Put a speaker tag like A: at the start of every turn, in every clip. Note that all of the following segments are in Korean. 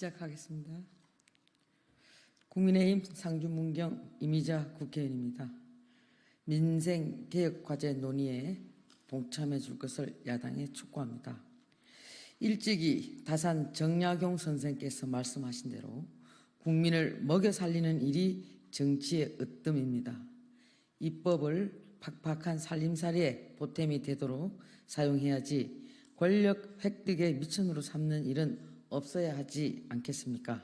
A: 시작하겠습니다. 국민의힘 상주문경 이미자 국회의원입니다. 민생 개혁 과제 논의에 동참해 줄 것을 야당에 촉구합니다. 일찍이 다산 정약용 선생께서 말씀하신 대로 국민을 먹여 살리는 일이 정치의 으뜸입니다. 입법을 팍팍한 살림살이에 보탬이 되도록 사용해야지 권력 획득의 미천으로 삼는 일은 없어야 하지 않겠습니까?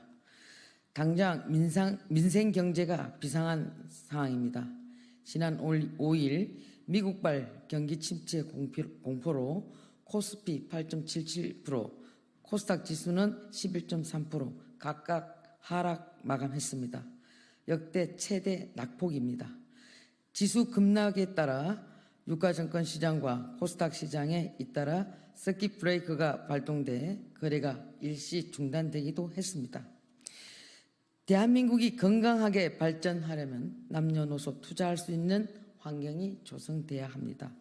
A: 당장 민상, 민생 경제가 비상한 상황입니다. 지난 5일 미국발 경기 침체 공포로 코스피 8.77%, 코스닥 지수는 11.3% 각각 하락 마감했습니다. 역대 최대 낙폭입니다. 지수 급락에 따라 유가증권 시장과 코스닥 시장에 잇따라 서킷 브레이크가 발동돼 거래가 일시 중단되기도 했습니다. 대한민국이 건강하게 발전하려면 남녀노소 투자할 수 있는 환경이 조성돼야 합니다.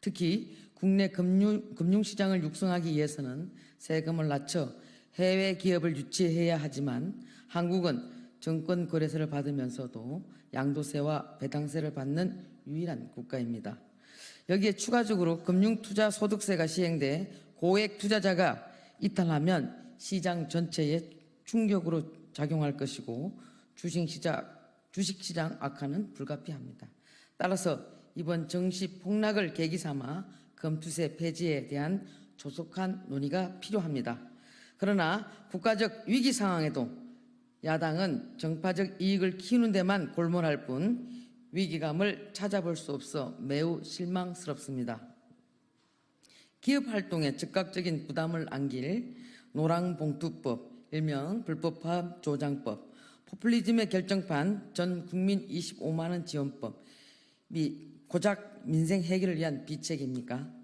A: 특히 국내 금융, 금융시장을 육성하기 위해서는 세금을 낮춰 해외 기업을 유치해야 하지만 한국은 정권 거래세를 받으면서도 양도세와 배당세를 받는 유일한 국가입니다. 여기에 추가적으로 금융투자소득세가 시행돼 고액 투자자가 이탈하면 시장 전체에 충격으로 작용할 것이고 주식시장, 주식시장 악화는 불가피합니다. 따라서 이번 정시 폭락을 계기 삼아 검투세 폐지에 대한 조속한 논의가 필요합니다. 그러나 국가적 위기 상황에도 야당은 정파적 이익을 키우는 데만 골몰할 뿐 위기감을 찾아볼 수 없어 매우 실망스럽습니다. 기업 활동에 즉각적인 부담을 안길 노랑봉투법, 일명 불법화 조장법, 포퓰리즘의 결정판 전 국민 25만 원 지원법, 이 고작 민생 해결을 위한 비책입니까?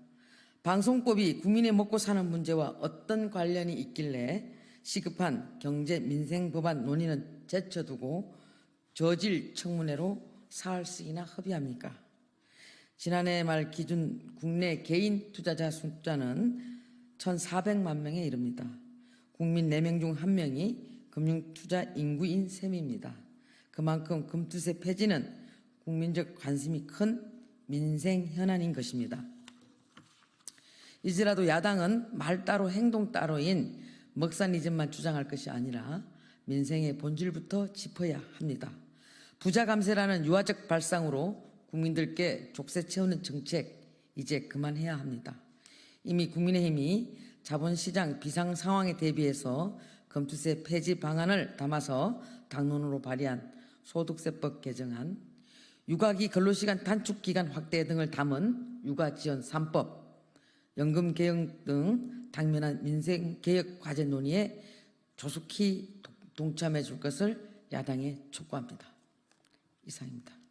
A: 방송법이 국민의 먹고 사는 문제와 어떤 관련이 있길래 시급한 경제 민생 법안 논의는 제쳐두고 저질 청문회로 사흘씩이나 협의합니까? 지난해 말 기준 국내 개인 투자자 숫자는 1,400만 명에 이릅니다. 국민 4명 중 1명이 금융투자 인구인 셈입니다. 그만큼 금투세 폐지는 국민적 관심이 큰 민생 현안인 것입니다. 이제라도 야당은 말 따로 행동 따로인 먹사니즘만 주장할 것이 아니라 민생의 본질부터 짚어야 합니다. 부자 감세라는 유화적 발상으로 국민들께 족쇄 채우는 정책 이제 그만해야 합니다. 이미 국민의힘이 자본시장 비상 상황에 대비해서 검투세 폐지 방안을 담아서 당론으로 발의한 소득세법 개정안, 육아기 근로시간 단축 기간 확대 등을 담은 육아지원 3법, 연금 개혁 등 당면한 민생 개혁 과제 논의에 조속히 동참해 줄 것을 야당에 촉구합니다. 이상입니다.